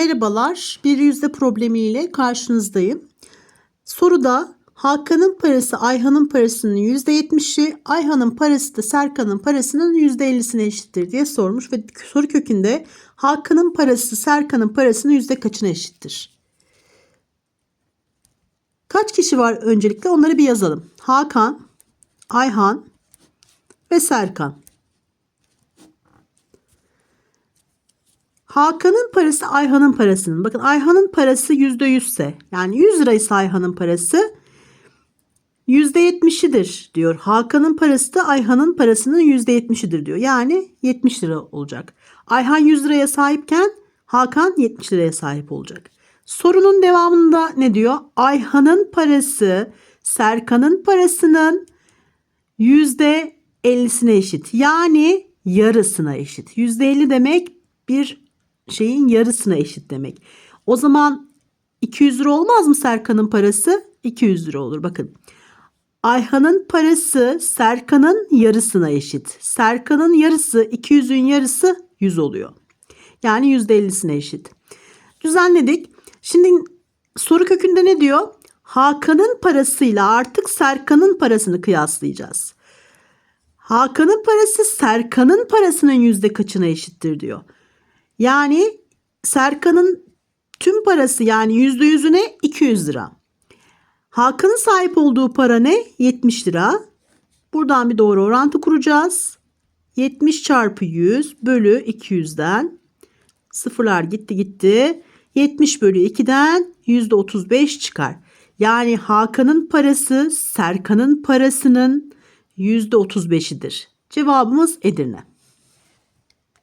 Merhabalar, bir yüzde problemiyle karşınızdayım. Soruda Hakan'ın parası Ayhan'ın parasının yüzde yetmişi, Ayhan'ın parası da Serkan'ın parasının yüzde ellisine eşittir diye sormuş ve soru kökünde Hakan'ın parası Serkan'ın parasının yüzde kaçına eşittir? Kaç kişi var öncelikle onları bir yazalım. Hakan, Ayhan ve Serkan. Hakan'ın parası Ayhan'ın parasının. Bakın Ayhan'ın parası %100 ise yani 100 liraysa Ayhan'ın parası %70'idir diyor. Hakan'ın parası da Ayhan'ın parasının %70'idir diyor. Yani 70 lira olacak. Ayhan 100 liraya sahipken Hakan 70 liraya sahip olacak. Sorunun devamında ne diyor? Ayhan'ın parası Serkan'ın parasının %50'sine eşit. Yani yarısına eşit. %50 demek bir şeyin yarısına eşit demek. O zaman 200 lira olmaz mı Serkan'ın parası? 200 lira olur. Bakın. Ayhan'ın parası Serkan'ın yarısına eşit. Serkan'ın yarısı 200'ün yarısı 100 oluyor. Yani %50'sine eşit. Düzenledik. Şimdi soru kökünde ne diyor? Hakan'ın parasıyla artık Serkan'ın parasını kıyaslayacağız. Hakan'ın parası Serkan'ın parasının yüzde kaçına eşittir diyor. Yani Serkan'ın tüm parası yani yüzde yüzüne 200 lira. Hakan'ın sahip olduğu para ne? 70 lira. Buradan bir doğru orantı kuracağız. 70 çarpı 100 bölü 200'den sıfırlar gitti gitti. 70 bölü 2'den yüzde 35 çıkar. Yani Hakan'ın parası Serkan'ın parasının yüzde 35'idir. Cevabımız Edirne.